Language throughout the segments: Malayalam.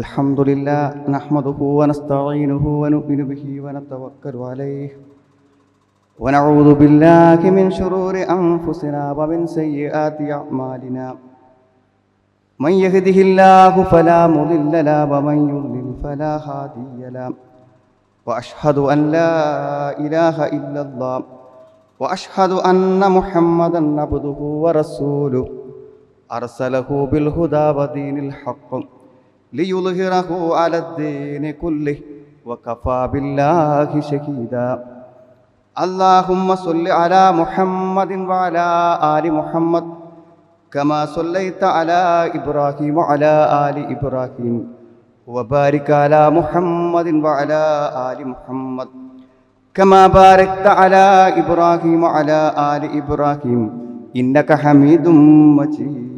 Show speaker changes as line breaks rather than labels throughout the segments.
الحمد لله نحمده ونستعينه ونؤمن به ونتوكل عليه ونعوذ بالله من شرور أنفسنا ومن سيئات أعمالنا من يهده الله فلا مضل له ومن يضلل فلا هادي له وأشهد أن لا إله إلا الله وأشهد أن محمدا عبده ورسوله أرسله بالهدى ودين الحق ليظهره على الدين كله وكفى بالله شهيدا اللهم صل على محمد وعلى آل محمد كما صليت على إبراهيم وعلى آل إبراهيم وبارك على محمد وعلى آل محمد كما باركت على إبراهيم وعلى آل إبراهيم إنك حميد مجيد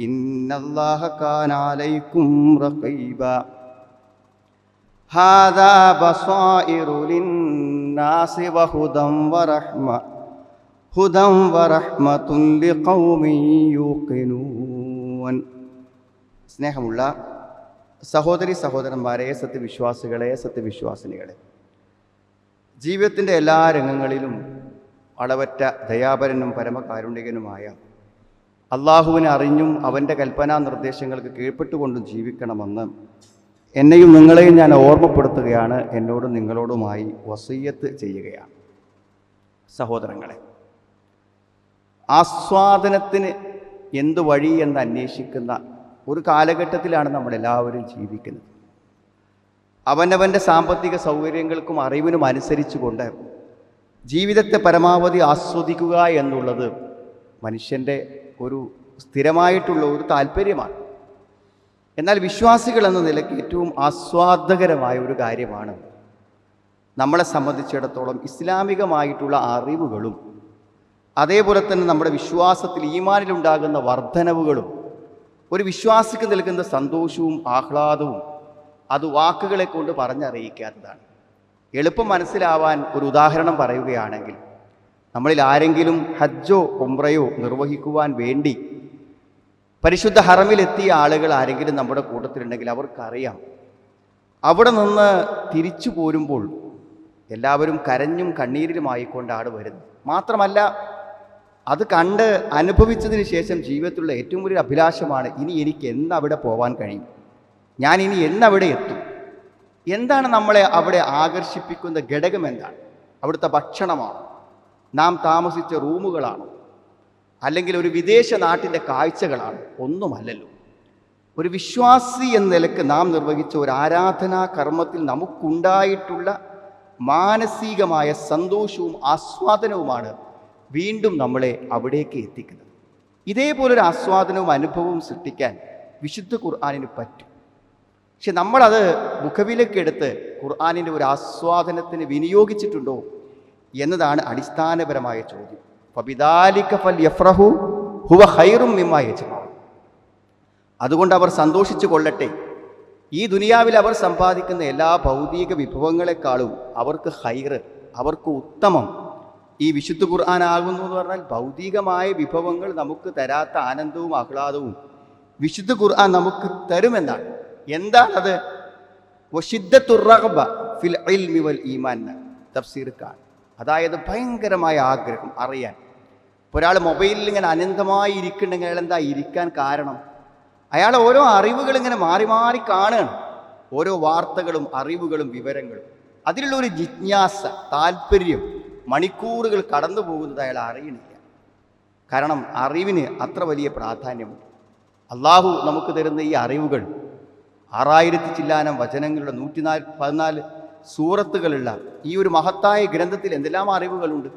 إن الله كان عليكم رقيبا هذا بصائر للناس وهدى ورحمة هدى ورحمة لقوم يوقنون സ്നേഹമുള്ള സഹോദരി സഹോദരന്മാരെ സത്യവിശ്വാസികളെ സത്യവിശ്വാസിനികളെ ജീവിതത്തിൻ്റെ എല്ലാ രംഗങ്ങളിലും അളവറ്റ ദയാപരനും പരമകാരുണികനുമായ അള്ളാഹുവിനെ അറിഞ്ഞും അവന്റെ കൽപ്പനാ നിർദ്ദേശങ്ങൾക്ക് കീഴ്പ്പെട്ടുകൊണ്ടും ജീവിക്കണമെന്ന് എന്നെയും നിങ്ങളെയും ഞാൻ ഓർമ്മപ്പെടുത്തുകയാണ് എന്നോടും നിങ്ങളോടുമായി വസയ്യത്ത് ചെയ്യുകയാണ്. സഹോദരങ്ങളെ ആസ്വാദനത്തിന് എന്ത് വഴി എന്ന് അന്വേഷിക്കുന്ന ഒരു കാലഘട്ടത്തിലാണ് നമ്മളെല്ലാവരും ജീവിക്കുന്നത്. അവനവന്റെ സാമ്പത്തിക സൗകര്യങ്ങൾക്കും അറിവിനും അനുസരിച്ചുകൊണ്ട് ജീവിതത്തെ പരമാവധി ആസ്വദിക്കുക എന്നുള്ളത് മനുഷ്യന്റെ ഒരു സ്ഥിരമായിട്ടുള്ള ഒരു താല്പര്യമാണ്. എന്നാൽ വിശ്വാസികൾ എന്ന നിലയ്ക്ക് ഏറ്റവും ആസ്വാദകരമായ ഒരു കാര്യമാണ്. നമ്മളെ സംബന്ധിച്ചിടത്തോളം ഇസ്ലാമികമായിട്ടുള്ള അറിവുകളും അതേപോലെ തന്നെ നമ്മുടെ വിശ്വാസത്തിൽ ഈമാനിലുണ്ടാകുന്ന വർധനവുകളും ഒരു വിശ്വാസിക്ക് നൽകുന്ന സന്തോഷവും ആഹ്ലാദവും അത് വാക്കുകളെ കൊണ്ട് പറഞ്ഞറിയിക്കാത്തതാണ്. എളുപ്പം മനസ്സിലാവാൻ ഒരു ഉദാഹരണം പറയുകയാണെങ്കിൽ നമ്മളിൽ ആരെങ്കിലും ഹജ്ജോ ഉംറയോ നിർവഹിക്കുവാൻ വേണ്ടി പരിശുദ്ധ ഹറമിലെത്തിയ ആളുകൾ ആരെങ്കിലും നമ്മുടെ കൂട്ടത്തിലുണ്ടെങ്കിൽ അവർക്കറിയാം. അവിടെ നിന്ന് തിരിച്ചു പോരുമ്പോൾ എല്ലാവരും കരഞ്ഞും കണ്ണീരിലുമായിക്കൊണ്ടാണ് വരുന്നത് മാത്രമല്ല അത് കണ്ട് അനുഭവിച്ചതിന് ശേഷം ജീവിതത്തിലുള്ള ഏറ്റവും വലിയ അഭിലാഷമാണ് ഇനി എനിക്ക് എന്നവിടെ പോകാൻ കഴിയും? ഞാൻ ഇനി എന്നവിടെ എത്തും? എന്താണ് നമ്മളെ അവിടെ ആകർഷിപ്പിക്കുന്ന ഘടകം എന്താണ്? അവിടുത്തെ ഭക്ഷണമാണ്? നാം താമസിച്ച റൂമുകളാണോ. അല്ലെങ്കിൽ ഒരു വിദേശ നാട്ടിന്റെ കാഴ്ചകളാണ്. ഒന്നുമല്ലല്ലോ. ഒരു വിശ്വാസി എന്ന നിലയ്ക്ക് നാം നിർവഹിച്ച ഒരു ആരാധനാ കർമ്മത്തിൽ നമുക്കുണ്ടായിട്ടുള്ള മാനസികമായ സന്തോഷവും ആസ്വാദനവുമാണ് വീണ്ടും നമ്മളെ അവിടേക്ക് എത്തിക്കുന്നത്. ഇതേപോലൊരു ആസ്വാദനവും അനുഭവവും സൃഷ്ടിക്കാൻ വിശുദ്ധ ഖുർആാനിന് പറ്റും. പക്ഷെ നമ്മളത് മുഖവിലക്കെടുത്ത് ഖുർആാനിന്റെ ഒരു ആസ്വാദനത്തിന് വിനിയോഗിച്ചിട്ടുണ്ടോ? എന്നതാണ് അടിസ്ഥാനപരമായ ചോദ്യം. ഫബിദാലിക ഫൽ യഫ്രഹു ഹുവ ഹൈറും മിമ്മ യജ്മാ അതുകൊണ്ട് അവർ സന്തോഷിച്ചു കൊള്ളട്ടെ. ഈ ദുനിയാവിൽ അവർ സമ്പാദിക്കുന്ന എല്ലാ ഭൗതിക വിഭവങ്ങളെക്കാളും അവർക്ക് ഹൈറ് അവർക്ക് ഉത്തമം. ഈ വിശുദ്ധ ഖുർആൻ ആകുന്നു എന്ന് പറഞ്ഞാൽ ഭൗതികമായ വിഭവങ്ങൾ നമുക്ക് തരാത്ത ആനന്ദവും ആഹ്ലാദവും വിശുദ്ധ ഖുർആൻ നമുക്ക് തരുമെന്നാണ്. എന്താണത്? വഷിദ്ദത്തുറബ ഫിൽ ഇൽമി വൽ ഈമാൻ തഫ്സീർ കാണും. അതായത് ഭയങ്കരമായ ആഗ്രഹം അറിയാൻ. ഒരാൾ മൊബൈലിൽ ഇങ്ങനെ അനന്തമായി ഇരിക്കുന്നുണ്ടെങ്കിൽ അയാൾ എന്താ ഇരിക്കാൻ കാരണം? അയാൾ ഓരോ അറിവുകൾ ഇങ്ങനെ മാറി മാറി കാണുകയാണ്. ഓരോ വാർത്തകളും അറിവുകളും വിവരങ്ങളും. അതിലുള്ള ഒരു ജിജ്ഞാസ താല്പര്യം മണിക്കൂറുകൾ കടന്നു പോകുന്നത് അയാൾ അറിയണില്ല. കാരണം അറിവിന് അത്ര വലിയ പ്രാധാന്യമുണ്ട്. അള്ളാഹു നമുക്ക് തരുന്ന ഈ അറിവുകൾ ആറായിരത്തി ചില്ലാനം വചനങ്ങളുടെ നൂറ്റിനാല് പതിനാല് സൂറത്തുകളുള്ള ഈ ഒരു മഹത്തായ ഗ്രന്ഥത്തിൽ എന്തെല്ലാം അറിവുകളുണ്ട്?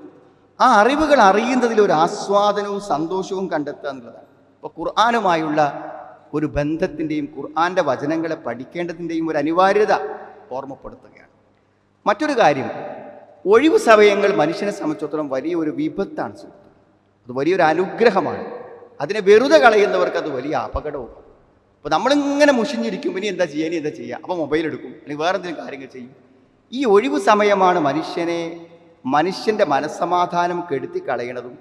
ആ അറിവുകൾ അറിയുന്നതിൽ ഒരു ആസ്വാദനവും സന്തോഷവും കണ്ടെത്തുക എന്നുള്ളതാണ്. ഇപ്പോൾ ഖുർആാനുമായുള്ള ഒരു ബന്ധത്തിന്റെയും ഖുർആാന്റെ വചനങ്ങളെ പഠിക്കേണ്ടതിന്റെയും ഒരു അനിവാര്യത ഓർമ്മപ്പെടുത്തുകയാണ്. മറ്റൊരു കാര്യം ഒഴിവ് സമയങ്ങൾ മനുഷ്യനെ സംബന്ധിച്ചിടത്തോളം വലിയൊരു വിപത്താണ് സുഹൃത്ത് അത് വലിയൊരു അനുഗ്രഹമാണ്. അതിനെ വെറുതെ കളയുന്നവർക്ക് അത് വലിയ അപകടവും. അപ്പോൾ നമ്മളിങ്ങനെ മുഷിഞ്ഞിരിക്കും ഇനി എന്താ ചെയ്യുക എന്താ ചെയ്യുക അപ്പോൾ മൊബൈൽ എടുക്കും. അല്ലെങ്കിൽ വേറെന്തെങ്കിലും കാര്യങ്ങൾ ചെയ്യും. ഈ ഒഴിവ് സമയമാണ് മനുഷ്യനെ മനുഷ്യന്റെ മനസ്സമാധാനം കെടുത്തി കളയണതും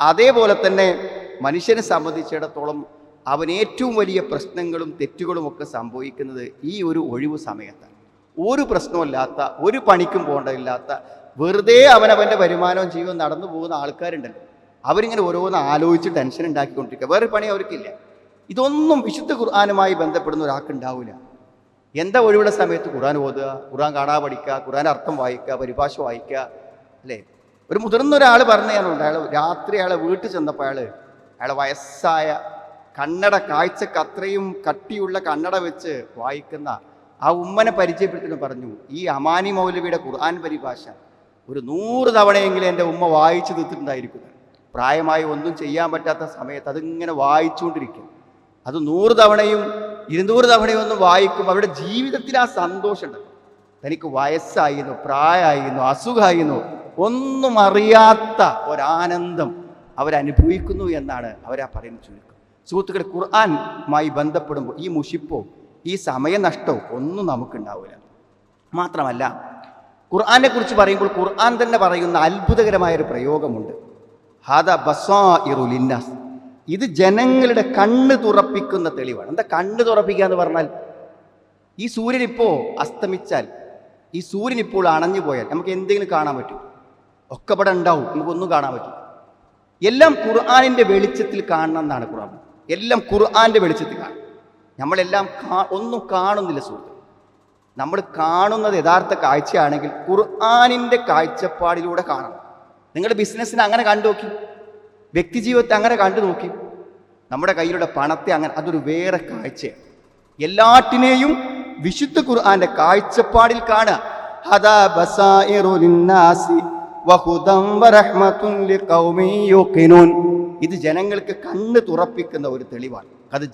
അതേപോലെ തന്നെ മനുഷ്യനെ സംബന്ധിച്ചിടത്തോളം അവൻ ഏറ്റവും വലിയ പ്രശ്നങ്ങളും തെറ്റുകളും ഒക്കെ സംഭവിക്കുന്നത് ഈ ഒരു ഒഴിവ് സമയത്താണ്. ഒരു പ്രശ്നമില്ലാത്ത ഒരു പണിക്കും പോകേണ്ടതില്ലാത്ത വെറുതെ അവനവന്റെ വരുമാനവും ജീവൻ നടന്നു പോകുന്ന ആൾക്കാരുണ്ടല്ലോ. അവരിങ്ങനെ ഓരോന്ന് ആലോചിച്ച് ടെൻഷൻ ഉണ്ടാക്കിക്കൊണ്ടിരിക്കുക. വേറെ പണി അവർക്കില്ല. ഇതൊന്നും വിശുദ്ധ ഖുർആാനുമായി ബന്ധപ്പെടുന്ന ഒരാൾക്ക് ഉണ്ടാവില്ല എന്താ ഒഴിവുള്ള സമയത്ത് ഖുറാൻ ഓതുക ഖുറാൻ കാണാ പഠിക്കുക ഖുറാൻ അർത്ഥം വായിക്കുക പരിഭാഷ വായിക്കുക അല്ലേ? ഒരു മുതിർന്ന ഒരാൾ പറഞ്ഞുണ്ട് അയാൾ രാത്രി അയാളെ വീട്ടിൽ ചെന്നപ്പോൾ അയാൾ അയാളെ വയസ്സായ കണ്ണട കാഴ്ചക്ക് അത്രയും കട്ടിയുള്ള കണ്ണട വെച്ച് വായിക്കുന്ന ആ ഉമ്മനെ പരിചയപ്പെടുത്തുന്നു പറഞ്ഞു ഈ അമാനി മൗലവിയുടെ ഖുർആൻ പരിഭാഷ ഒരു നൂറ് തവണയെങ്കിലും എന്റെ ഉമ്മ വായിച്ചു തീർത്തിട്ടുണ്ടായിരിക്കും പ്രായമായി ഒന്നും ചെയ്യാൻ പറ്റാത്ത സമയത്ത് അതിങ്ങനെ വായിച്ചുകൊണ്ടിരിക്കും. അത് നൂറ് തവണയും ഇരുന്നൂറ് തവണയൊന്നും വായിക്കും അവരുടെ ജീവിതത്തിൽ ആ സന്തോഷമുണ്ട് തനിക്ക് വയസ്സായിരുന്നു പ്രായമായിരുന്നു അസുഖമായിരുന്നു. ഒന്നും അറിയാത്ത ഒരാനന്ദം അവരനുഭവിക്കുന്നു എന്നാണ് അവരാ പറയുന്ന ചുരുക്കം. സുഹൃത്തുക്കളെ ഖുർആാനുമായി ബന്ധപ്പെടുമ്പോൾ ഈ മുഷിപ്പോ ഈ സമയനഷ്ടവും ഒന്നും നമുക്കുണ്ടാവില്ല. മാത്രമല്ല ഖുർആാനെ കുറിച്ച് പറയുമ്പോൾ ഖുർആൻ തന്നെ പറയുന്ന അത്ഭുതകരമായ ഒരു പ്രയോഗമുണ്ട്. ഹാദ ബസാഇറുലിന്നാസ് ഇത് ജനങ്ങളുടെ കണ്ണ് തുറപ്പിക്കുന്ന തെളിവാണ്. എന്താ കണ്ണ് തുറപ്പിക്കുക എന്ന് പറഞ്ഞാൽ ഈ സൂര്യൻ ഇപ്പോൾ അസ്തമിച്ചാൽ ഈ സൂര്യൻ ഇപ്പോൾ അണഞ്ഞു പോയാൽ നമുക്ക് എന്തെങ്കിലും കാണാൻ പറ്റും. ഒക്കെ ഇവിടെ ഉണ്ടാവും നമുക്കൊന്നും കാണാൻ പറ്റും എല്ലാം ഖുർആാനിന്റെ വെളിച്ചത്തിൽ കാണണം എന്നാണ് ഖുർആൻ. എല്ലാം ഖുർആാന്റെ വെളിച്ചത്തിൽ കാണും നമ്മളെല്ലാം കാ ഒന്നും കാണുന്നില്ല സുഹൃത്ത് നമ്മൾ കാണുന്നത് യഥാർത്ഥ കാഴ്ചയാണെങ്കിൽ ഖുർആാനിന്റെ കാഴ്ചപ്പാടിലൂടെ കാണണം. നിങ്ങളുടെ ബിസിനസ്സിനെ അങ്ങനെ കണ്ടു നോക്കി വ്യക്തിജീവിതത്തെ അങ്ങനെ കണ്ടു നോക്കി. നമ്മുടെ കയ്യിലുള്ള പണത്തെ അങ്ങനെ അതൊരു വേറെ കാഴ്ചയാണ്. എല്ലാറ്റിനെയും വിശുദ്ധ ഖുർആന്റെ കാഴ്ചപ്പാടിൽ കാണുക. ഇത് ജനങ്ങൾക്ക് കണ്ണ് തുറപ്പിക്കുന്ന ഒരു തെളിവാണ്. അത്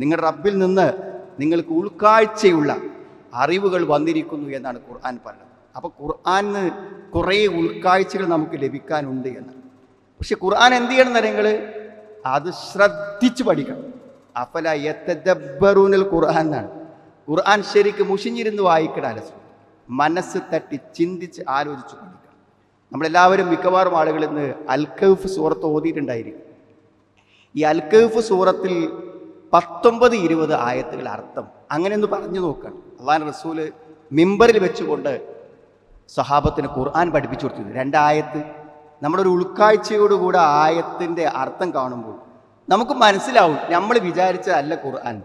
നിങ്ങളുടെ റബ്ബിൽ നിന്ന് നിങ്ങൾക്ക് ഉൾക്കാഴ്ചയുള്ള അറിവുകൾ വന്നിരിക്കുന്നു എന്നാണ് ഖുർആൻ പറയുന്നത് അപ്പോൾ ഖുർആന് കുറേ ഉൾക്കാഴ്ചകൾ നമുക്ക് ലഭിക്കാനുണ്ട് എന്ന്. പക്ഷെ ഖുർആൻ എന്ത് ചെയ്യണം നിങ്ങൾ അത് ശ്രദ്ധിച്ച് പഠിക്കണം. അപ്പല യത്തദബ്ബറൂനൽ ഖുർആൻ എന്നാണ്. ഖുർആൻ ശരിക്ക് മുഷിഞ്ഞിരുന്ന് വായിക്കണം മനസ്സ് തട്ടി ചിന്തിച്ച് ആലോചിച്ച് പഠിക്കണം. നമ്മളെല്ലാവരും മിക്കവാറും ആളുകൾ ഇന്ന് അൽക്കഫ് സൂറത്ത് ഓതിയിട്ടുണ്ടായിരിക്കും. ഈ അൽക്കഫ് സൂറത്തിൽ പത്തൊമ്പത് ഇരുപത് ആയത്തുകൾ അർത്ഥം. അങ്ങനെ ഒന്ന് പറഞ്ഞു നോക്കണം അള്ളാൻ റസൂൽ മിമ്പറിൽ വെച്ചുകൊണ്ട് സഹാബത്തിന് ഖുർആൻ പഠിപ്പിച്ചു കൊടുത്തിരുന്നു. രണ്ടായത്ത് നമ്മുടെ ഒരു ഉൾക്കാഴ്ചയോടുകൂടെ ആയത്തിന്റെ അർത്ഥം കാണുമ്പോൾ നമുക്ക് മനസ്സിലാവും നമ്മൾ വിചാരിച്ചതല്ല ഖുർആൻ.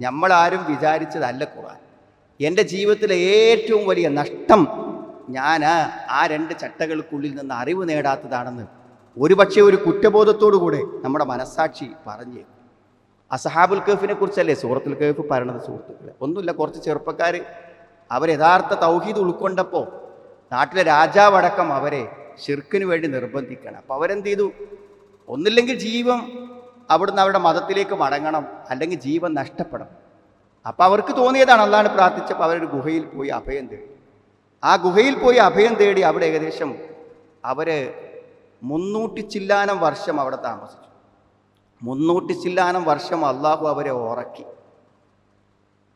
നമ്മളാരും വിചാരിച്ചതല്ല ഖുർആൻ. എന്റെ ജീവിതത്തിലെ ഏറ്റവും വലിയ നഷ്ടം ഞാൻ ആ രണ്ട് ചട്ടകൾക്കുള്ളിൽ നിന്ന് അറിവ് നേടാത്തതാണെന്ന് ഒരുപക്ഷെ ഒരു കുറ്റബോധത്തോടു കൂടെ നമ്മുടെ മനസ്സാക്ഷി പറഞ്ഞു അസഹാബുൽ കഹഫിനെ കുറിച്ചല്ലേ സൂറത്തുൽ കഹഫ് പറയണത് സുഹൃത്തുക്കളെ? ഒന്നുമില്ല കുറച്ച് ചെറുപ്പക്കാർ അവർ യഥാർത്ഥ തൗഹീദ് ഉൾക്കൊണ്ടപ്പോൾ നാട്ടിലെ രാജാവടക്കം അവരെ ശിർക്കിന് വേണ്ടി നിർബന്ധിക്കണം. അപ്പോൾ അവരെന്ത് ചെയ്തു? ഒന്നില്ലെങ്കിൽ ജീവൻ അവിടുന്ന് അവരുടെ മതത്തിലേക്ക് മടങ്ങണം അല്ലെങ്കിൽ ജീവൻ നഷ്ടപ്പെടണം. അപ്പം അവർക്ക് തോന്നിയതാണ് അള്ളാണ് പ്രാർത്ഥിച്ചപ്പോൾ അവരൊരു ഗുഹയിൽ പോയി അഭയം തേടി. ആ ഗുഹയിൽ പോയി അഭയം തേടി അവിടെ ഏകദേശം അവർ മുന്നൂറ്റി ചില്ലാനം വർഷം അവിടെ താമസിച്ചു. മുന്നൂറ്റി ചില്ലാനം വർഷം അള്ളാഹു അവരെ ഉറക്കി.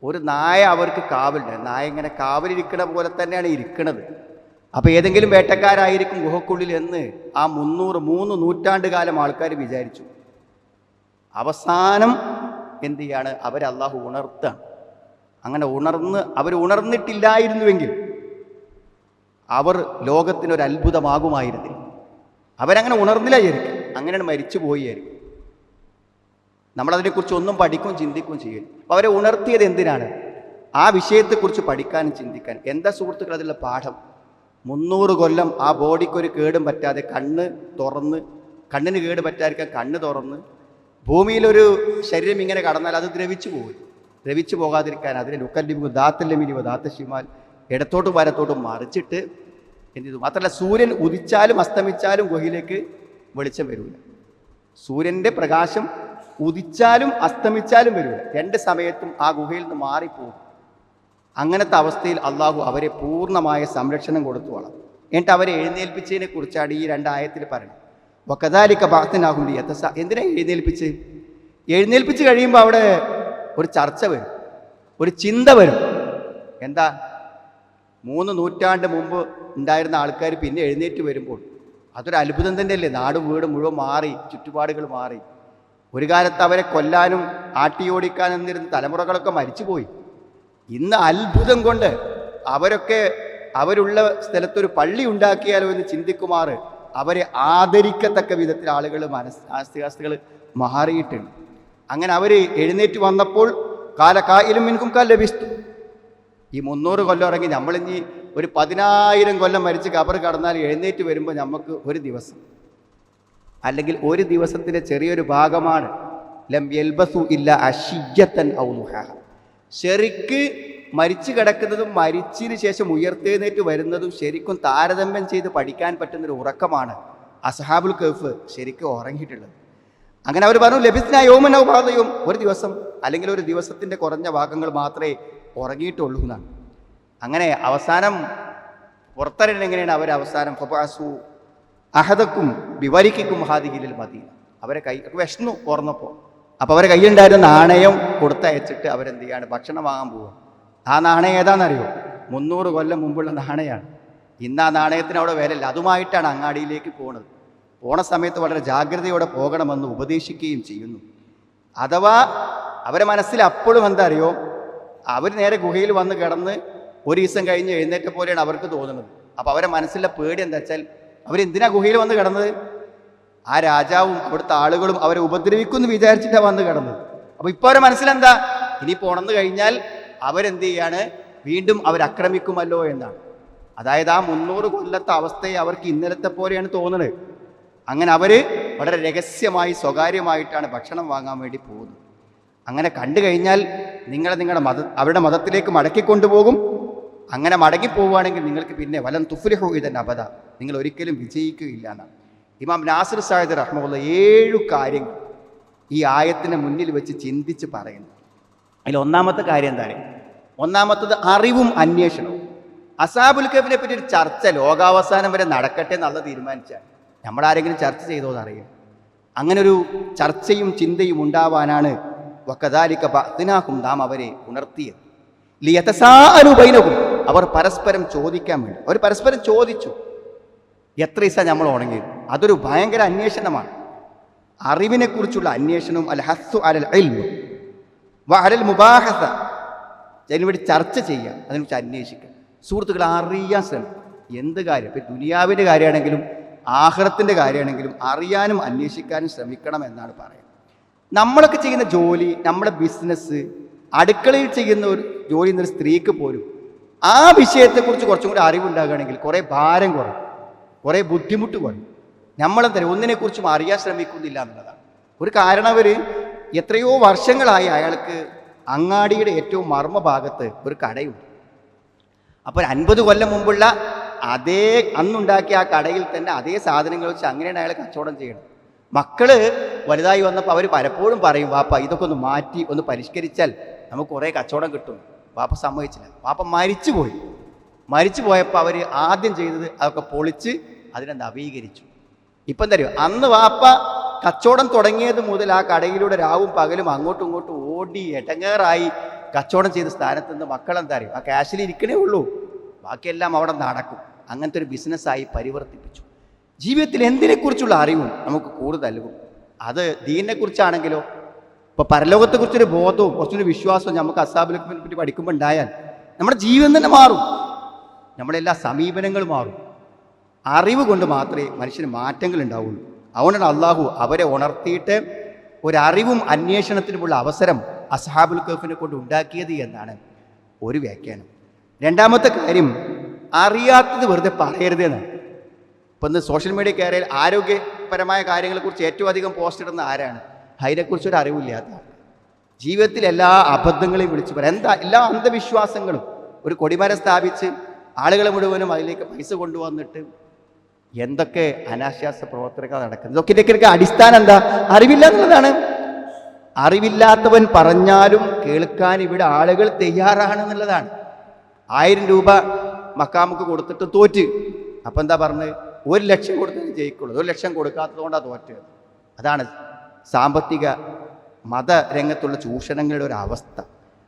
ഒരു നായ അവർക്ക് കാവലുണ്ട്. നായ ഇങ്ങനെ കാവലിരിക്കണ പോലെ തന്നെയാണ് ഇരിക്കണത്. അപ്പോൾ ഏതെങ്കിലും വേട്ടക്കാരായിരിക്കും ഗുഹക്കുള്ളിൽ എന്ന് ആ മുന്നൂറ് മൂന്ന് നൂറ്റാണ്ട് കാലം ആൾക്കാർ വിചാരിച്ചു. അവസാനം എന്ത് ചെയ്യാണ്? അവരെ അള്ളാഹു ഉണർത്തുകയാണ് അങ്ങനെ ഉണർന്ന് അവർ ഉണർന്നിട്ടില്ലായിരുന്നുവെങ്കിൽ അവർ ലോകത്തിനൊരു അത്ഭുതമാകുമായിരുന്നില്ല അവരങ്ങനെ ഉണർന്നില്ലായിരിക്കും അങ്ങനെയാണ് മരിച്ചു പോയായിരിക്കും നമ്മളതിനെക്കുറിച്ച് ഒന്നും പഠിക്കുകയും ചിന്തിക്കുകയും ചെയ്യും അവരെ ഉണർത്തിയത് എന്തിനാണ്? ആ വിഷയത്തെക്കുറിച്ച് പഠിക്കാനും ചിന്തിക്കാനും. എന്താ സുഹൃത്തുക്കൾ അതിലുള്ള പാഠം? മുന്നൂറ് കൊല്ലം ആ ബോഡിക്കൊരു കേടും പറ്റാതെ കണ്ണ് തുറന്ന് കണ്ണിന് കേട് പറ്റാതിരിക്കാൻ കണ്ണ് തുറന്ന് ഭൂമിയിലൊരു ശരീരം ഇങ്ങനെ കടന്നാൽ അത് ദ്രവിച്ചു പോകും ദ്രവിച്ചു പോകാതിരിക്കാൻ അതിനെ ലുക്കല്ലിമു ദാത്തല്ലമിനിവ ദാത്തശിമാൽ ഇടത്തോട്ടും വരത്തോട്ടും മറിച്ചിട്ട് എന്ത് ചെയ്തു? മാത്രമല്ല സൂര്യൻ ഉദിച്ചാലും അസ്തമിച്ചാലും ഗുഹയിലേക്ക് വെളിച്ചം വരില്ല സൂര്യന്റെ പ്രകാശം ഉദിച്ചാലും അസ്തമിച്ചാലും വരില്ല രണ്ട് സമയത്തും ആ ഗുഹയിൽ നിന്ന് മാറിപ്പോകും. അങ്ങനത്തെ അവസ്ഥയിൽ അള്ളാഹു അവരെ പൂർണമായ സംരക്ഷണം കൊടുത്തു എന്നിട്ട് അവരെ എഴുന്നേൽപ്പിച്ചതിനെ കുറിച്ചാണ് ഈ രണ്ടായത്തിൽ പറയുന്നത്. വക്കതാലിക്ക ബാത്തിനാകുണ്ടി യഥസ എന്തിനാ എഴുന്നേൽപ്പിച്ച്? എഴുന്നേൽപ്പിച്ച് കഴിയുമ്പോൾ അവിടെ ഒരു ചർച്ച വരും. ഒരു ചിന്ത വരും. എന്താ? മൂന്ന് നൂറ്റാണ്ട് മുമ്പ് ഉണ്ടായിരുന്ന ആൾക്കാർ പിന്നെ എഴുന്നേറ്റ് വരുമ്പോൾ അതൊരു അത്ഭുതം തന്നെയല്ലേ? നാടും വീടും മുഴുവൻ മാറി ചുറ്റുപാടുകൾ മാറി. ഒരു കാലത്ത് അവരെ കൊല്ലാനും ആട്ടിയോടിക്കാനും എന്നിരുന്ന തലമുറകളൊക്കെ മരിച്ചുപോയി. ഇന്ന് അത്ഭുതം കൊണ്ട് അവരൊക്കെ അവരുള്ള സ്ഥലത്തൊരു പള്ളി ഉണ്ടാക്കിയാലോ എന്ന് ചിന്തിക്കുമാർ അവരെ ആദരിക്കത്തക്ക വിധത്തിൽ ആളുകൾ മനസ് ആസ്തികാസ്തികൾ മാറിയിട്ടുണ്ട്. അങ്ങനെ അവർ എഴുന്നേറ്റ് വന്നപ്പോൾ കാലക്കായിലും മിൻകും കാൽ ലഭിച്ചു ഈ മുന്നൂറ് കൊല്ലം ഇറങ്ങി നമ്മളിനി ഒരു പതിനായിരം കൊല്ലം മരിച്ച് കബർ കടന്നാൽ എഴുന്നേറ്റ് വരുമ്പോൾ നമുക്ക് ഒരു ദിവസം. അല്ലെങ്കിൽ ഒരു ദിവസത്തിന്റെ ചെറിയൊരു ഭാഗമാണ് ലം യൽബസു ഇല്ല അഷിജത്തൻ ഔലുഹ ശരിക്ക് മരിച്ചു കിടക്കുന്നതും മരിച്ചതിന് ശേഷം ഉയർത്തെഴുന്നേറ്റ് വരുന്നതും ശരിക്കും താരതമ്യം ചെയ്ത് പഠിക്കാൻ പറ്റുന്ന ഒരു ഉറക്കമാണ് അസഹാബുൽ കഫ് ശരിക്കും ഉറങ്ങിയിട്ടുള്ളത്. അങ്ങനെ അവർ പറഞ്ഞു ലഭിക്കുന്ന യോമനോ ഒരു ദിവസം അല്ലെങ്കിൽ ഒരു ദിവസത്തിന്റെ കുറഞ്ഞ ഭാഗങ്ങൾ മാത്രമേ ഉറങ്ങിയിട്ടുള്ളൂ എന്നാണ്. അങ്ങനെ അവസാനം പുറത്തറിയണം എങ്ങനെയാണ് അവർ അവസാനം ഫബാസു അഹദക്കും വിവരിക്കും ഹാദിഗിലിൽ മതി അവരെ കൈ വിഷ്ണു ഓർന്നപ്പോൾ അപ്പോൾ അവരെ കയ്യിലുണ്ടായിരുന്ന നാണയം കൊടുത്തയച്ചിട്ട് അവരെന്ത് ചെയ്യാണ്? ഭക്ഷണം വാങ്ങാൻ പോവുക. ആ നാണയം ഏതാണെന്നറിയോ? മുന്നൂറ് കൊല്ലം മുമ്പുള്ള നാണയമാണ്. ഇന്ന് ആ നാണയത്തിന് അവിടെ വിലയില്ല. അതുമായിട്ടാണ് അങ്ങാടിയിലേക്ക് പോണത്. പോണ സമയത്ത് വളരെ ജാഗ്രതയോടെ പോകണമെന്ന് ഉപദേശിക്കുകയും ചെയ്യുന്നു. അഥവാ അവരെ മനസ്സിൽ അപ്പോഴും എന്താ അറിയോ അവർ നേരെ ഗുഹയിൽ വന്ന് കിടന്ന് ഒരു ദിവസം കഴിഞ്ഞ് എഴുന്നേറ്റ പോലെയാണ് അവർക്ക് തോന്നുന്നത്. അപ്പോൾ അവരെ മനസ്സിലെ പേടി എന്താ വെച്ചാൽ അവരെന്തിനാ ഗുഹയിൽ വന്ന് കിടന്നത്? ആ രാജാവും അവിടുത്തെ ആളുകളും അവരെ ഉപദ്രവിക്കുമെന്ന് വിചാരിച്ചിട്ടാണ് വന്ന് കിടന്നത്. അപ്പോൾ ഇപ്പോൾ അവരെ മനസ്സിലെന്താ? ഇനി പോണെന്ന് കഴിഞ്ഞാൽ അവരെന്ത് ചെയ്യാണ്? വീണ്ടും അവരാക്രമിക്കുമല്ലോ എന്നാണ്. അതായത് ആ മുന്നൂറ് കൊല്ലത്തെ അവസ്ഥയെ അവർക്ക് ഇന്നലത്തെ പോലെയാണ് തോന്നുന്നത് അങ്ങനെ അവർ വളരെ രഹസ്യമായി സ്വകാര്യമായിട്ടാണ് ഭക്ഷണം വാങ്ങാൻ വേണ്ടി പോകുന്നത്. അങ്ങനെ കണ്ടു കഴിഞ്ഞാൽ നിങ്ങളെ നിങ്ങളുടെ മത അവരുടെ മതത്തിലേക്ക് മടക്കിക്കൊണ്ടുപോകും അങ്ങനെ മടങ്ങി മടങ്ങിപ്പോവുകയാണെങ്കിൽ നിങ്ങൾക്ക് പിന്നെ വലം തുഫ്ലിഹു ഇതൻ അബദ. നിങ്ങൾ ഒരിക്കലും വിജയിക്കുകയില്ല എന്നാണ്. ഇമാം നാസിർ സാഹിദ് റഹ്മുള്ള ഏഴു കാര്യങ്ങൾ ഈ ആയത്തിന് മുന്നിൽ വെച്ച് ചിന്തിച്ച് പറയുന്നു. അതിൽ ഒന്നാമത്തെ കാര്യം എന്താണ്? ഒന്നാമത്തത് അറിവും അന്വേഷണവും. അസാബുൽ കഫിനെ പറ്റി ഒരു ചർച്ച ലോകാവസാനം വരെ നടക്കട്ടെ എന്നുള്ള തീരുമാനിച്ചാൽ നമ്മളാരെങ്കിലും ചർച്ച ചെയ്തോ എന്നറിയാം. അങ്ങനൊരു ചർച്ചയും ചിന്തയും ഉണ്ടാവാനാണ് വക്കദാലിക്ക ബഅ്ദിനാഹും നാം അവരെ ഉണർത്തിയത്. ലിയതസാഅലുബൈനഹും അവർ പരസ്പരം ചോദിക്കാൻ വേണ്ടി. അവർ പരസ്പരം ചോദിച്ചു. എത്ര ദിവസം നമ്മൾ ഉണങ്ങിയത്? അതൊരു ഭയങ്കര അന്വേഷണമാണ്. അറിവിനെക്കുറിച്ചുള്ള അന്വേഷണവും അൽ ഹസ്സു അലൽ അൽമു വ അലൽ മുബാഹസ. അതിനുവേണ്ടി ചർച്ച ചെയ്യുക അതിനെക്കുറിച്ച് അന്വേഷിക്കുക. സുഹൃത്തുക്കൾ അറിയാൻ ശ്രമിക്കുക. എന്ത് കാര്യം? ഇപ്പം ദുനിയാവിന്റെ കാര്യമാണെങ്കിലും ആഹ്റത്തിന്റെ കാര്യമാണെങ്കിലും അറിയാനും അന്വേഷിക്കാനും ശ്രമിക്കണം എന്നാണ് പറയുന്നത്. നമ്മളൊക്കെ ചെയ്യുന്ന ജോലി നമ്മുടെ ബിസിനസ് അടുക്കളയിൽ ചെയ്യുന്ന ഒരു ജോലി എന്നൊരു സ്ത്രീക്ക് പോലും ആ വിഷയത്തെക്കുറിച്ച് കുറച്ചും കൂടി അറിവുണ്ടാകുകയാണെങ്കിൽ കുറേ ഭാരം കുറയും. കുറേ ബുദ്ധിമുട്ട് കുറയും. നമ്മളെന്താ തന്നെ ഒന്നിനെക്കുറിച്ചും അറിയാൻ ശ്രമിക്കുന്നില്ല എന്നുള്ളതാണ്. ഒരു കാരണവർ എത്രയോ വർഷങ്ങളായി അയാൾക്ക് അങ്ങാടിയുടെ ഏറ്റവും മർമ്മഭാഗത്ത് ഒരു കടയുണ്ട്. അപ്പോൾ അൻപത് കൊല്ലം മുമ്പുള്ള അതേ അന്നുണ്ടാക്കിയ ആ കടയിൽ തന്നെ അതേ സാധനങ്ങൾ വെച്ച് അങ്ങനെയാണ് അയാൾ കച്ചവടം ചെയ്യണം മക്കൾ വലുതായി വന്നപ്പോൾ അവർ പലപ്പോഴും പറയും വാപ്പ ഇതൊക്കെ ഒന്ന് മാറ്റി ഒന്ന് പരിഷ്കരിച്ചാൽ നമുക്ക് കുറേ കച്ചവടം കിട്ടും. വാപ്പ സമ്മതിച്ചില്ല. വാപ്പ മരിച്ചുപോയി. മരിച്ചു പോയപ്പോൾ അവർ ആദ്യം ചെയ്തത് അതൊക്കെ പൊളിച്ച് അതിനെ നവീകരിച്ചു. ഇപ്പം തരും അന്ന് വാപ്പ കച്ചവടം തുടങ്ങിയത് മുതൽ ആ കടയിലൂടെ രാവും പകലും അങ്ങോട്ടും ഇങ്ങോട്ടും ഓടി എടങ്ങേറായി കച്ചവടം ചെയ്ത സ്ഥാനത്ത് നിന്ന് മക്കളെന്താ അറിയും? ആ ക്യാഷിൽ ഇരിക്കണേ ഉള്ളൂ. ബാക്കിയെല്ലാം അവിടെ നടക്കും. അങ്ങനത്തെ ഒരു ബിസിനസ്സായി പരിവർത്തിപ്പിച്ചു. ജീവിതത്തിൽ എന്തിനെക്കുറിച്ചുള്ള അറിവും നമുക്ക് നൽകും അത് ദീനിനെക്കുറിച്ചാണെങ്കിലോ? ഇപ്പോൾ പരലോകത്തെക്കുറിച്ചൊരു ബോധവും കുറച്ചൊരു വിശ്വാസവും നമുക്ക് അസാബിലെ പറ്റി പഠിക്കുമ്പോൾ ഉണ്ടായാൽ നമ്മുടെ ജീവിതം തന്നെ മാറും. നമ്മുടെ എല്ലാ സമീപനങ്ങളും മാറും. അറിവ് കൊണ്ട് മാത്രമേ മനുഷ്യന് മാറ്റങ്ങൾ ഉണ്ടാവുള്ളൂ അതുകൊണ്ടാണ് അള്ളാഹു അവരെ ഉണർത്തിയിട്ട് ഒരറിവും അന്വേഷണത്തിനുമുള്ള അവസരം അസഹാബുൽ കഫിനെ കൊണ്ട് ഉണ്ടാക്കിയത് എന്നാണ് ഒരു വ്യാഖ്യാനം. രണ്ടാമത്തെ കാര്യം അറിയാത്തത് വെറുതെ പറയരുത് എന്നാണ്. ഇപ്പം ഇന്ന് സോഷ്യൽ മീഡിയ കയറിയാൽ ആരോഗ്യപരമായ കാര്യങ്ങളെക്കുറിച്ച് ഏറ്റവും അധികം പോസ്റ്റ് ഇടുന്ന ആരാണ്? അതിനെക്കുറിച്ച് ഒരു അറിവില്ലാത്ത ജീവിതത്തിൽ എല്ലാ അബദ്ധങ്ങളെയും വിളിച്ചു പറയാം. എന്താ? എല്ലാ അന്ധവിശ്വാസങ്ങളും. ഒരു കൊടിമരം സ്ഥാപിച്ച് ആളുകളെ മുഴുവനും അതിലേക്ക് പൈസ കൊണ്ടുവന്നിട്ട് എന്തൊക്കെ അനാശാസ പ്രവർത്തനങ്ങൾ നടക്കുന്നത്? ഇതൊക്കെ ഇതിന്റെയൊക്കെ അടിസ്ഥാനം എന്താ? അറിവില്ല എന്നുള്ളതാണ്. അറിവില്ലാത്തവൻ പറഞ്ഞാലും കേൾക്കാൻ ഇവിടെ ആളുകൾ തയ്യാറാണ് എന്നുള്ളതാണ്. ആയിരം രൂപ മക്കാമുക്ക് കൊടുത്തിട്ട് തോറ്റ്. അപ്പം എന്താ പറഞ്ഞത് ഒരു ലക്ഷം കൊടുത്തത് ജയിക്കുള്ളൂ. ഒരു ലക്ഷം കൊടുക്കാത്തത് കൊണ്ടാണ് തോറ്റത്. അതാണ് സാമ്പത്തിക മതരംഗത്തുള്ള ചൂഷണങ്ങളുടെ ഒരു അവസ്ഥ.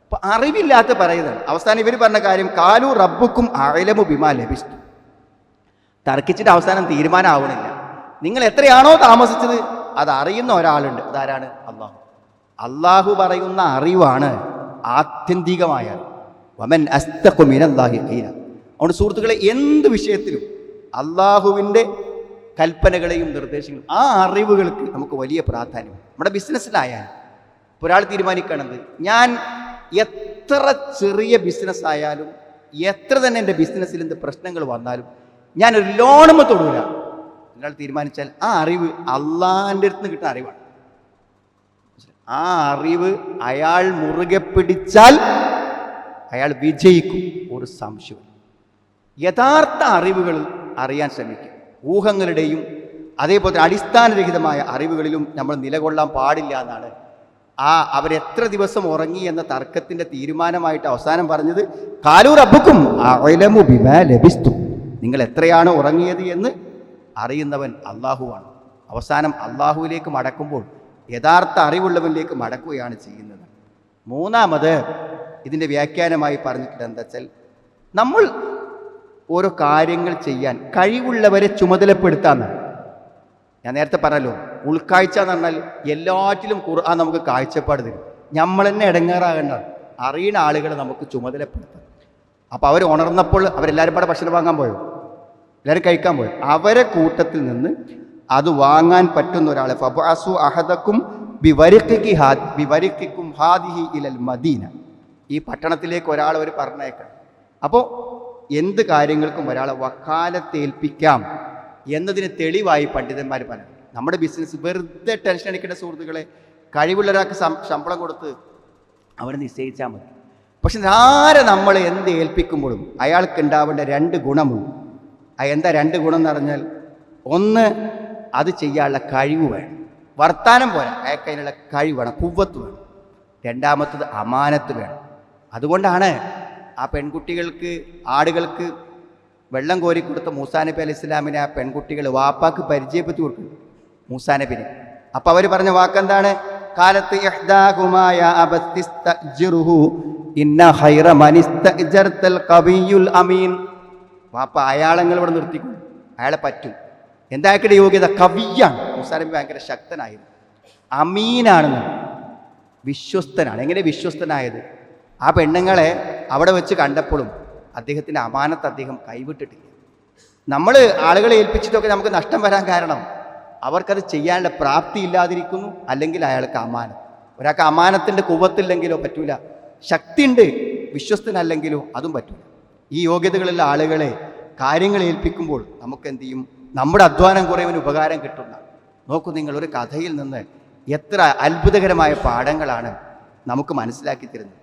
അപ്പം അറിവില്ലാത്ത പറയുന്നത് അവസാനം ഇവർ പറഞ്ഞ കാര്യം കാലു റബ്ബുക്കും അയലമു ബിമാ ലഭിച്ചു. തർക്കിച്ചിട്ട് അവസാനം തീരുമാനമാവണില്ല നിങ്ങൾ എത്രയാണോ താമസിച്ചത് അത് അറിയുന്ന ഒരാളുണ്ട്. അതാരാണ് അള്ളാഹു. അള്ളാഹു പറയുന്ന അറിവാണ് ആത്യന്തികമായ വമൻ അസ്തഖു മിനല്ലാഹി ഖീല. അതുകൊണ്ട് സുഹൃത്തുക്കളെ എന്ത് വിഷയത്തിലും അള്ളാഹുവിന്റെ കൽപ്പനകളെയും നിർദ്ദേശങ്ങളും ആ അറിവുകൾക്ക് നമുക്ക് വലിയ പ്രാധാന്യം. നമ്മുടെ ബിസിനസ്സിലായാലും ഇപ്പോൾ ഒരാൾ തീരുമാനിക്കണത് ഞാൻ എത്ര ചെറിയ ബിസിനസ് ആയാലും എത്ര തന്നെ എന്റെ ബിസിനസ്സിൽ എന്ത് പ്രശ്നങ്ങൾ വന്നാലും ഞാനൊരു ലോണമ്മ തൊടൂല. ഒരാൾ തീരുമാനിച്ചാൽ ആ അറിവ് അള്ളാന്റെ അടുത്ത് കിട്ടുന്ന അറിവാണ്. ആ അറിവ് അയാൾ മുറുകെ പിടിച്ചാൽ അയാൾ വിജയിക്കും. ഒരു സംശയം യഥാർത്ഥ അറിവുകൾ അറിയാൻ ശ്രമിക്കും ഊഹങ്ങളുടെയും അതേപോലെ അടിസ്ഥാനരഹിതമായ അറിവുകളിലും നമ്മൾ നിലകൊള്ളാൻ പാടില്ല എന്നാണ് ആ അവരെത്ര ദിവസം ഉറങ്ങി എന്ന തർക്കത്തിന്റെ തീരുമാനമായിട്ട് അവസാനം പറഞ്ഞത് കാലൂർ അബുക്കും നിങ്ങൾ എത്രയാണ് ഉറങ്ങിയത് എന്ന് അറിയുന്നവൻ അള്ളാഹുവാണ്. അവസാനം അള്ളാഹുവിലേക്ക് മടക്കുമ്പോൾ യഥാർത്ഥ അറിവുള്ളവനിലേക്ക് മടക്കുകയാണ് ചെയ്യുന്നത്. മൂന്നാമത് ഇതിന്റെ വ്യാഖ്യാനമായി പറഞ്ഞിട്ടുണ്ട് എന്താ വെച്ചാൽ നമ്മൾ ഓരോ കാര്യങ്ങൾ ചെയ്യാൻ കഴിവുള്ളവരെ ചുമതലപ്പെടുത്താന്ന്. ഞാൻ നേരത്തെ പറഞ്ഞല്ലോ ഉൾക്കാഴ്ച എന്ന് പറഞ്ഞാൽ എല്ലാറ്റിലും ഖുർആൻ നമുക്ക് കാഴ്ചപ്പാട് തരും. നമ്മൾ തന്നെ ഇടങ്ങേറാകേണ്ട. അറിയുന്ന ആളുകളെ നമുക്ക് ചുമതലപ്പെടുത്താം. അപ്പോൾ അവർ ഉണർന്നപ്പോൾ അവരെല്ലാവരും പാടെ ഭക്ഷണം വാങ്ങാൻ പോയോ? എല്ലാവരും കഴിക്കാൻ പോയി. അവരെ കൂട്ടത്തിൽ നിന്ന് അത് വാങ്ങാൻ പറ്റുന്ന ഒരാളെ ഫബാസു അഹദക്കും ബിവരിക്കി ഹാ ബിവരിക്കും ഹാദിഹി ഇലൽ മദീന. ഈ പട്ടണത്തിലേക്ക് ഒരാൾ അവർ പറഞ്ഞേക്കാം അപ്പോൾ എന്ത് കാര്യങ്ങൾക്കും ഒരാളെ വക്കാലത്തേൽപ്പിക്കാം എന്നതിന് തെളിവായി പണ്ഡിതന്മാർ പറഞ്ഞു. നമ്മുടെ ബിസിനസ് വെറുതെ ടെൻഷൻ അടിക്കേണ്ട സുഹൃത്തുക്കളെ കഴിവുള്ള ഒരാൾക്ക് ശമ്പളം കൊടുത്ത് അവർ നിശ്ചയിച്ചാൽ മതി. പക്ഷെ ആരെ നമ്മൾ എന്ത് ഏൽപ്പിക്കുമ്പോഴും അയാൾക്ക് ഉണ്ടാവേണ്ട രണ്ട് ഗുണമുണ്ട്. എന്താ രണ്ട് ഗുണം എന്ന് പറഞ്ഞാൽ ഒന്ന് അത് ചെയ്യാനുള്ള കഴിവ് വേണം. വർത്താനം പോലെ അയാൾക്ക് കഴിവ് വേണം. കുവ്വത്ത് വേണം. രണ്ടാമത്തത് അമാനത്ത് വേണം. അതുകൊണ്ടാണ് ആ പെൺകുട്ടികൾക്ക് ആടുകൾക്ക് വെള്ളം കോരി കൊടുത്ത മൂസാനബി നബി അലൈഹി ഇസ്ലാമിനെ ആ പെൺകുട്ടികൾ വാപ്പാക്ക് പരിചയപ്പെടുത്തി കൊടുക്കും. മൂസാ അപ്പം അവർ പറഞ്ഞ വാക്കെന്താണ് കാലത്ത് ഇന്ന ഹൈറ അമീൻ. വാപ്പ അയാളെങ്ങൾ ഇവിടെ നിർത്തിക്കും. അയാളെ പറ്റും. എന്താക്കിയുടെ യോഗ്യത? കവിയാണ്. മൂസാ നബി ഭയങ്കര ശക്തനായിരുന്നു. അമീനാണെന്ന്. വിശ്വസ്തനാണ്. എങ്ങനെ വിശ്വസ്തനായത്? ആ പെണ്ണുങ്ങളെ അവിടെ വെച്ച് കണ്ടപ്പോഴും അദ്ദേഹത്തിന്റെ അമാനത്ത് അദ്ദേഹം കൈവിട്ടിട്ടില്ല. നമ്മൾ ആളുകളെ ഏൽപ്പിച്ചിട്ടൊക്കെ നമുക്ക് നഷ്ടം വരാൻ കാരണം അവർക്കത് ചെയ്യാനുള്ള പ്രാപ്തി ഇല്ലാതിരിക്കുന്നു അല്ലെങ്കിൽ അയാൾക്ക് അമാനം. ഒരാൾക്ക് അമാനത്തിന്റെ കുവത്തില്ലെങ്കിലോ പറ്റൂല. ശക്തിയുണ്ട് വിശ്വസ്തനല്ലെങ്കിലോ അതും പറ്റൂല. ഈ യോഗ്യതകളുള്ള ആളുകളെ കാര്യങ്ങൾ ഏൽപ്പിക്കുമ്പോൾ നമുക്ക് എന്ത് ചെയ്യും നമ്മുടെ അധ്വാനം കുറേവന് ഉപകാരം കിട്ടുന്ന നോക്കൂ നിങ്ങൾ ഒരു കഥയിൽ നിന്ന് എത്ര അത്ഭുതകരമായ പാഠങ്ങളാണ് നമുക്ക് മനസ്സിലാക്കി തരുന്നത്.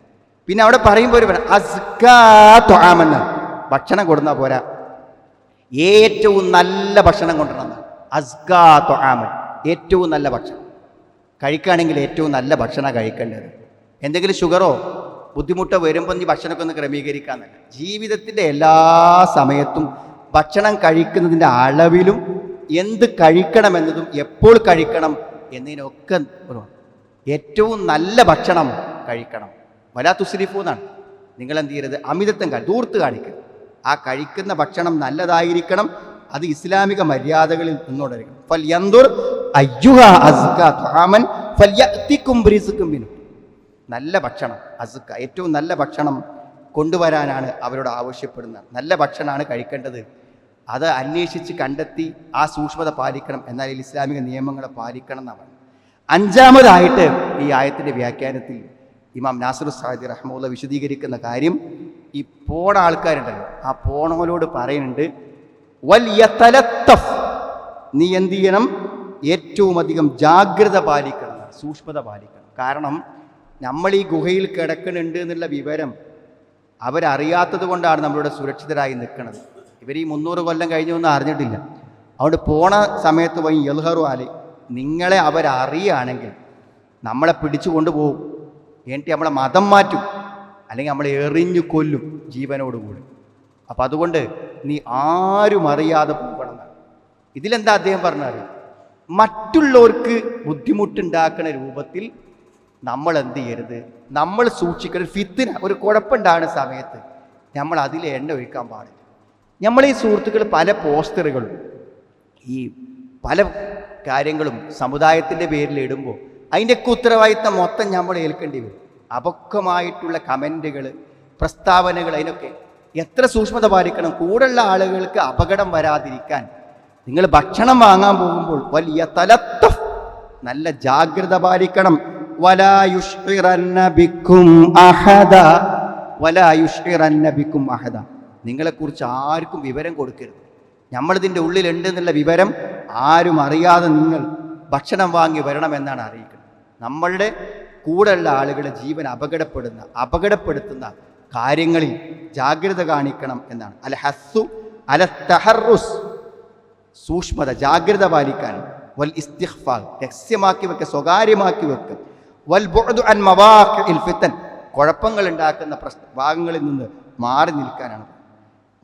പിന്നെ അവിടെ പറയുമ്പോൾ ഒരു പറ- അസ്കാ ത്വആമെന്ന് ഭക്ഷണം കൊടുന്ന പോരാ. ഏറ്റവും നല്ല ഭക്ഷണം കൊണ്ടുവരണം അസ്കാ തൊഴാമൻ ഏറ്റവും നല്ല ഭക്ഷണം. കഴിക്കുകയാണെങ്കിൽ ഏറ്റവും നല്ല ഭക്ഷണം കഴിക്കേണ്ടത്. എന്തെങ്കിലും ഷുഗറോ ബുദ്ധിമുട്ടോ വരുമ്പോൾ നീ ഭക്ഷണമൊക്കെ ഒന്ന് ക്രമീകരിക്കാന്നല്ല ജീവിതത്തിന്റെ എല്ലാ സമയത്തും ഭക്ഷണം കഴിക്കുന്നതിന്റെ അളവിലും എന്ത് കഴിക്കണമെന്നതും എപ്പോൾ കഴിക്കണം എന്നതിനൊക്കെ ഏറ്റവും നല്ല ഭക്ഷണം കഴിക്കണം. വലാ തുസ്രിഫു എന്നാണ്. നിങ്ങൾ എന്ത് ചെയ്യരുത്? അമിതത്വം ദൂർത്ത് കാണിക്കരുത്. ആ കഴിക്കുന്ന ഭക്ഷണം നല്ലതായിരിക്കണം. അത് ഇസ്ലാമിക മര്യാദകളിൽ നിന്നുകൊണ്ടിരിക്കണം ഫൽ യന്തുർ അയ്യുഹ അസ്ക ത്വാമൻ ഫൽ യഅ്തിക്കും ബിറിസ്ഖും മിൻഹു. നല്ല ഭക്ഷണം അസുക്ക ഏറ്റവും നല്ല ഭക്ഷണം കൊണ്ടുവരാനാണ് അവരോട് ആവശ്യപ്പെടുന്നത്. നല്ല ഭക്ഷണമാണ് കഴിക്കേണ്ടത്. അത് അന്വേഷിച്ച് കണ്ടെത്തി ആ സൂക്ഷ്മത പാലിക്കണം എന്നാൽ ഇസ്ലാമിക നിയമങ്ങളെ പാലിക്കണം എന്നാണ്. അഞ്ചാമതായിട്ട് ഈ ആയത്തിന്റെ വ്യാഖ്യാനത്തിൽ ഇമാം നാസറു സാദി റഹ്മുള്ള വിശദീകരിക്കുന്ന കാര്യം ഈ പോണ ആൾക്കാരുണ്ടല്ലോ ആ പോണവരോട് പറയുന്നുണ്ട് വൽ തലത്തഫ് നീ എന്ത് ചെയ്യണം? ഏറ്റവും അധികം ജാഗ്രത പാലിക്കണം സൂക്ഷ്മത പാലിക്കണം. കാരണം നമ്മൾ ഈ ഗുഹയിൽ കിടക്കുന്നുണ്ട് എന്നുള്ള വിവരം അവരറിയാത്തത് കൊണ്ടാണ് നമ്മളിവിടെ സുരക്ഷിതരായി നിൽക്കുന്നത്. ഇവർ ഈ മുന്നൂറ് കൊല്ലം കഴിഞ്ഞൊന്നും അറിഞ്ഞിട്ടില്ല. അതുകൊണ്ട് പോണ സമയത്ത് പോയി യൽഹറു ആൽ നിങ്ങളെ അവരറിയുകയാണെങ്കിൽ നമ്മളെ പിടിച്ചു കൊണ്ടുപോകും. എന്നിട്ട് നമ്മളെ മതം മാറ്റും. അല്ലെങ്കിൽ നമ്മളെ എറിഞ്ഞു കൊല്ലും ജീവനോടുകൂടി. അപ്പം അതുകൊണ്ട് നീ ആരും അറിയാതെ പോകണം. ഇതിലെന്താ അദ്ദേഹം പറഞ്ഞത്? മറ്റുള്ളവർക്ക് ബുദ്ധിമുട്ടുണ്ടാക്കുന്ന രൂപത്തിൽ നമ്മൾ എന്ത് ചെയ്യരുത് നമ്മൾ സൂക്ഷിക്കരുത്. ഫിത്തിന ഒരു കുഴപ്പമുണ്ടാകുന്ന സമയത്ത് നമ്മൾ അതിൽ എണ്ണ ഒഴിക്കാൻ പാടില്ല. നമ്മൾ ഈ സുഹൃത്തുക്കൾ പല പോസ്റ്ററുകളും ഈ പല കാര്യങ്ങളും സമുദായത്തിന്റെ പേരിൽ ഇടുമ്പോൾ അതിന്റെയൊക്കെ ഉത്തരവാദിത്തം മൊത്തം നമ്മൾ ഏൽക്കേണ്ടി വരും. അപക്വമായിട്ടുള്ള കമന്റുകൾ പ്രസ്താവനകൾ അതിനൊക്കെ എത്ര സൂക്ഷ്മത പാലിക്കണം? കൂടെയുള്ള ആളുകൾക്ക് അപകടം വരാതിരിക്കാൻ നിങ്ങൾ ഭക്ഷണം വാങ്ങാൻ പോകുമ്പോൾ വലിയ തലത്ത നല്ല ജാഗ്രത പാലിക്കണം. അഹദ. നിങ്ങളെക്കുറിച്ച് ആർക്കും വിവരം കൊടുക്കരുത്. നമ്മളിതിന്റെ ഉള്ളിലുണ്ട് എന്നുള്ള വിവരം ആരും അറിയാതെ നിങ്ങൾ ഭക്ഷണം വാങ്ങി വരണമെന്നാണ് അറിയിക്കുന്നത്. നമ്മളുടെ കൂടെയുള്ള ആളുകളുടെ ജീവൻ അപകടപ്പെടുന്ന അപകടപ്പെടുത്തുന്ന കാര്യങ്ങളിൽ ജാഗ്രത കാണിക്കണം എന്നാണ്. അൽ ഹസ്സു അല തഹറുസ്. സൂക്ഷ്മത ജാഗ്രത പാലിക്കാൻ. വൽ ഇസ്തിഖ്ഫാൽ രഹസ്യമാക്കി വെക്കുക സ്വകാര്യമാക്കി വെക്കുക വൽ അൻ മവാഖിൽ ഫിത്തൻ. കുഴപ്പങ്ങൾ ഉണ്ടാക്കുന്ന പ്രശ്ന ഭാഗങ്ങളിൽ നിന്ന് മാറി നിൽക്കാനാണ്.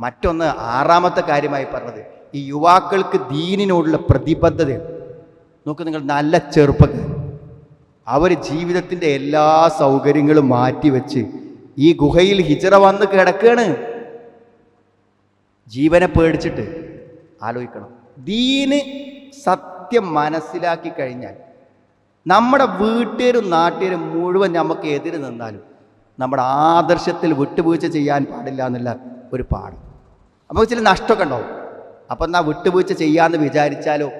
മറ്റൊന്ന് ആറാമത്തെ കാര്യമായി പറഞ്ഞത്. ഈ യുവാക്കൾക്ക് ദീനിനോടുള്ള പ്രതിബദ്ധത നോക്ക് നിങ്ങൾ നല്ല ചെറുപ്പക്കാർ. അവർ ജീവിതത്തിന്റെ എല്ലാ സൗകര്യങ്ങളും മാറ്റിവെച്ച് ഈ ഗുഹയിൽ ഹിജറ വന്ന് കിടക്കുകയാണ് ജീവനെ പേടിച്ചിട്ട് ആലോചിക്കണം. ദീന് സത്യം മനസ്സിലാക്കി കഴിഞ്ഞാൽ നമ്മുടെ വീട്ടുകാരും നാട്ടുകാരും മുഴുവൻ നമുക്ക് എതിര് നിന്നാലും നമ്മുടെ ആദർശത്തിൽ വിട്ടുവീഴ്ച ചെയ്യാൻ പാടില്ല എന്നുള്ള ഒരു പാഠം. അപ്പോൾ ചില നഷ്ടമൊക്കെ ഉണ്ടാവും. അപ്പം എന്നാൽ വിട്ടുവീഴ്ച ചെയ്യാമെന്ന് വിചാരിച്ചാലോ?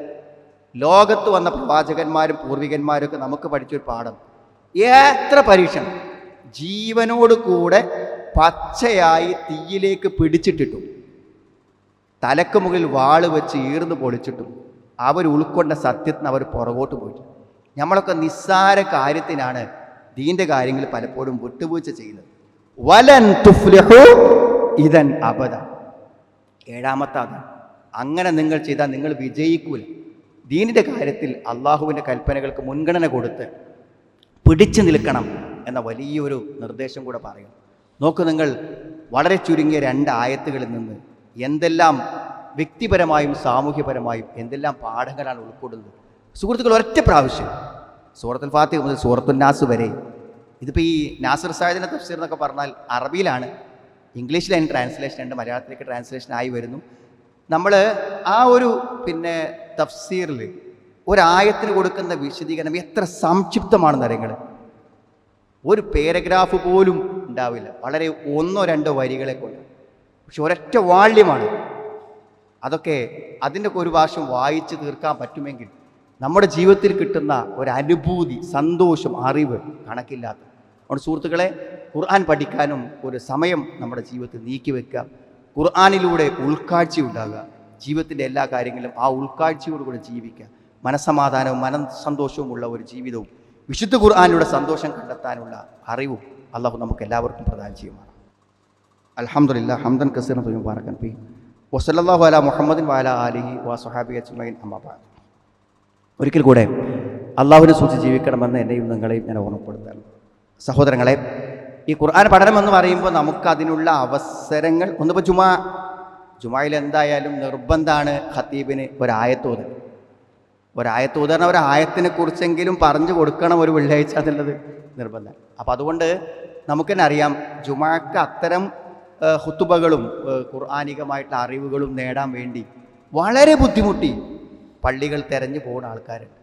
ലോകത്ത് വന്ന പ്രവാചകന്മാരും പൂർവികന്മാരും ഒക്കെ നമുക്ക് പഠിച്ചൊരു പാഠം. എത്ര പരീക്ഷണം? ജീവനോട് കൂടെ പച്ചയായി തീയിലേക്ക് പിടിച്ചിട്ടിട്ടു തലക്ക് മുകളിൽ വാൾ വെച്ച് ഈർന്ന് പൊളിച്ചിട്ടും അവർ ഉൾക്കൊണ്ട സത്യത്തിന് അവർ പുറകോട്ട് പോയിട്ട് നമ്മളൊക്കെ നിസ്സാര കാര്യത്തിനാണ് ദീന്റെ കാര്യങ്ങൾ പലപ്പോഴും വിട്ടുവീഴ്ച ചെയ്യുന്നത്. വലൻ തുഫ്ലഹു ഇതൻ അബദ. ഏഴാമത്തെ അത് അങ്ങനെ നിങ്ങൾ ചെയ്താൽ നിങ്ങൾ വിജയിക്കൂല. ദീനിന്റെ കാര്യത്തിൽ അള്ളാഹുവിന്റെ കൽപ്പനകൾക്ക് മുൻഗണന കൊടുത്ത് പിടിച്ചു നിൽക്കണം എന്ന വലിയൊരു നിർദ്ദേശം കൂടെ പറയും. നോക്കൂ നിങ്ങൾ വളരെ ചുരുങ്ങിയ രണ്ട് ആയത്തുകളിൽ നിന്ന് എന്തെല്ലാം വ്യക്തിപരമായും സാമൂഹ്യപരമായും എന്തെല്ലാം പാഠങ്ങളാണ് ഉൾക്കൊള്ളുന്നത്. സുഹൃത്തുക്കൾ ഒരൊറ്റ പ്രാവശ്യം. സൂറത്തുൽ ഫാത്തിഹ മുതൽ സൂറത്തുൽ നാസ് വരെ. ഇതിപ്പോൾ ഈ നാസർ സാഹിദിന്റെ തഫ്സീർ എന്നൊക്കെ പറഞ്ഞാൽ അറബിയിലാണ്. ഇംഗ്ലീഷിൽ അതിന് ട്രാൻസ്ലേഷൻ ഉണ്ട് മലയാളത്തിലേക്ക് ട്രാൻസ്ലേഷൻ ആയി വരുന്നു. നമ്മൾ ആ ഒരു പിന്നെ തഫ്സീറിൽ ഒരായത്തിന് കൊടുക്കുന്ന വിശദീകരണം എത്ര സംക്ഷിപ്തമാണെന്ന് അറിയങ്ങൾ ഒരു പാരഗ്രാഫ് പോലും ഉണ്ടാവില്ല. വളരെ ഒന്നോ രണ്ടോ വരികളെ കൊണ്ട്. പക്ഷെ ഒരൊറ്റ വാള്യമാണ്. അതൊക്കെ അതിന്റെ ഒരു ഭാഷം വായിച്ച് തീർക്കാൻ പറ്റുമെങ്കിൽ നമ്മുടെ ജീവിതത്തിൽ കിട്ടുന്ന ഒരു അനുഭൂതി സന്തോഷം അറിവ് കണക്കില്ലാത്ത. അതുകൊണ്ട് സുഹൃത്തുക്കളെ ഖുർആൻ പഠിക്കാനും ഒരു സമയം നമ്മുടെ ജീവിതത്തിൽ നീക്കി വെക്കുക. ഖുർആാനിലൂടെ ഉൾക്കാഴ്ച ഉണ്ടാകുക. ജീവിതത്തിന്റെ എല്ലാ കാര്യങ്ങളിലും ആ ഉൾക്കാഴ്ചയോടുകൂടെ ജീവിക്കുക. മനസ്സമാധാനവും ഉള്ള ഒരു ജീവിതവും വിശുദ്ധ ഖുർആാനിലൂടെ സന്തോഷം കണ്ടെത്താനുള്ള അറിവും അള്ളാഹു നമുക്ക് എല്ലാവർക്കും പ്രദാനം ചെയ്യുമാണ് അലഹമുല്ല ഹംദൻ കസീർ മുബാറക്കൻ പി വസല്ലാഹു അല മുഹമ്മദിൻ വാല അലിഹി വസുഹാബി അജ്മൈൻ അമ്മബാദ് ഒരിക്കൽ കൂടെ അള്ളാഹുവിനെ സൂക്ഷിച്ച് ജീവിക്കണമെന്ന് എന്നെയും നിങ്ങളെയും ഞാൻ ഓർമ്മപ്പെടുത്തുകയാണ് സഹോദരങ്ങളെ ഈ ഖുർആൻ പഠനം എന്ന് പറയുമ്പോൾ നമുക്ക് അതിനുള്ള അവസരങ്ങൾ ഒന്നിപ്പോൾ ജുമാ ജുമായിൽ എന്തായാലും നിർബന്ധമാണ് ഖത്തീബിന് ഒരായത്തോതൽ ഒരായത്തോത് ഒരു ആയത്തിനെ കുറിച്ചെങ്കിലും പറഞ്ഞു കൊടുക്കണം ഒരു വെള്ളിയാഴ്ച എന്നുള്ളത് നിർബന്ധം. അപ്പം അതുകൊണ്ട് നമുക്ക് തന്നെ അറിയാം ജുമാക്ക് അത്തരം ഹുത്തുബകളും ഖുർആാനികമായിട്ടുള്ള അറിവുകളും നേടാൻ വേണ്ടി വളരെ ബുദ്ധിമുട്ടി പള്ളികൾ തിരഞ്ഞു പോകുന്ന ആൾക്കാരുണ്ട്.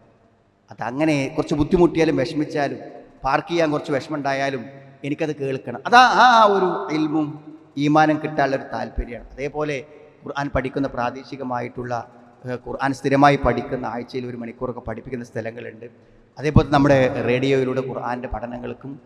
അതങ്ങനെ കുറച്ച് ബുദ്ധിമുട്ടിയാലും വിഷമിച്ചാലും പാർക്ക് ചെയ്യാൻ കുറച്ച് വിഷമമുണ്ടായാലും എനിക്കത് കേൾക്കണം. അതാ ആ ഒരു ഇൽമും ഈമാനം കിട്ടാനുള്ളൊരു താല്പര്യമാണ്. അതേപോലെ ഖുർആൻ പഠിക്കുന്ന പ്രാദേശികമായിട്ടുള്ള ഖുർആൻ സ്ഥിരമായി പഠിക്കുന്ന ആഴ്ചയിൽ ഒരു മണിക്കൂറൊക്കെ പഠിപ്പിക്കുന്ന സ്ഥലങ്ങളുണ്ട്. അതേപോലെ നമ്മുടെ റേഡിയോയിലൂടെ ഖുർആന്റെ പഠനങ്ങൾക്കും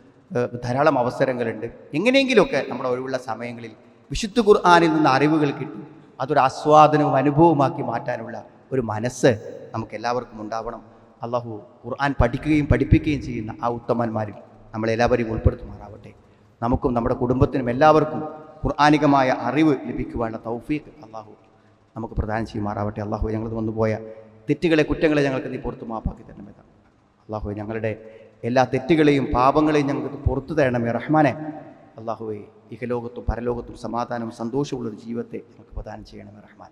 ധാരാളം അവസരങ്ങളുണ്ട്. എങ്ങനെയെങ്കിലുമൊക്കെ നമ്മുടെ ഒഴിവുള്ള സമയങ്ങളിൽ വിശുദ്ധ ഖുർആാനിൽ നിന്ന് അറിവുകൾ കിട്ടി അതൊരു ആസ്വാദനവും അനുഭവമാക്കി മാറ്റാനുള്ള ഒരു മനസ്സ് നമുക്ക് എല്ലാവർക്കും ഉണ്ടാവണം. അള്ളാഹു ഖുർആൻ പഠിക്കുകയും പഠിപ്പിക്കുകയും ചെയ്യുന്ന ആ ഉത്തമന്മാരിൽ നമ്മളെല്ലാവരെയും ഉൾപ്പെടുത്തുമാറാവട്ടെ. നമുക്കും നമ്മുടെ കുടുംബത്തിനും എല്ലാവർക്കും ഖുർആാനികമായ അറിവ് ലഭിക്കുവാനുള്ള തൗഫീഖ് അള്ളാഹു നമുക്ക് പ്രദാനം ചെയ്യുമാറാവട്ടെ. അള്ളാഹു ഞങ്ങൾ വന്നുപോയ തെറ്റുകളെ കുറ്റങ്ങളെ ഞങ്ങൾക്ക് നീ പുറത്തു മാപ്പാക്കി തരണമേ അള്ളാഹു ഞങ്ങളുടെ എല്ലാ തെറ്റുകളെയും പാപങ്ങളെയും ഞങ്ങൾക്ക് പുറത്തു തരണമേ റഹ്മാനെ. അള്ളാഹുവെ ഇഹലോകത്തും പരലോകത്തും സമാധാനവും സന്തോഷമുള്ളൊരു ജീവിതത്തെ ഞങ്ങൾക്ക് പ്രദാനം ചെയ്യണമേ റഹ്മാൻ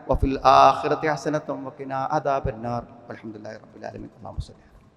വഫിൽ ആഖിറത്തി ഹസനത്തും വക്കിന അദാബന്നാർ. അലഹമുല്ലാ റബ്ബുലാലമി അള്ളാഹു വസ്ലാം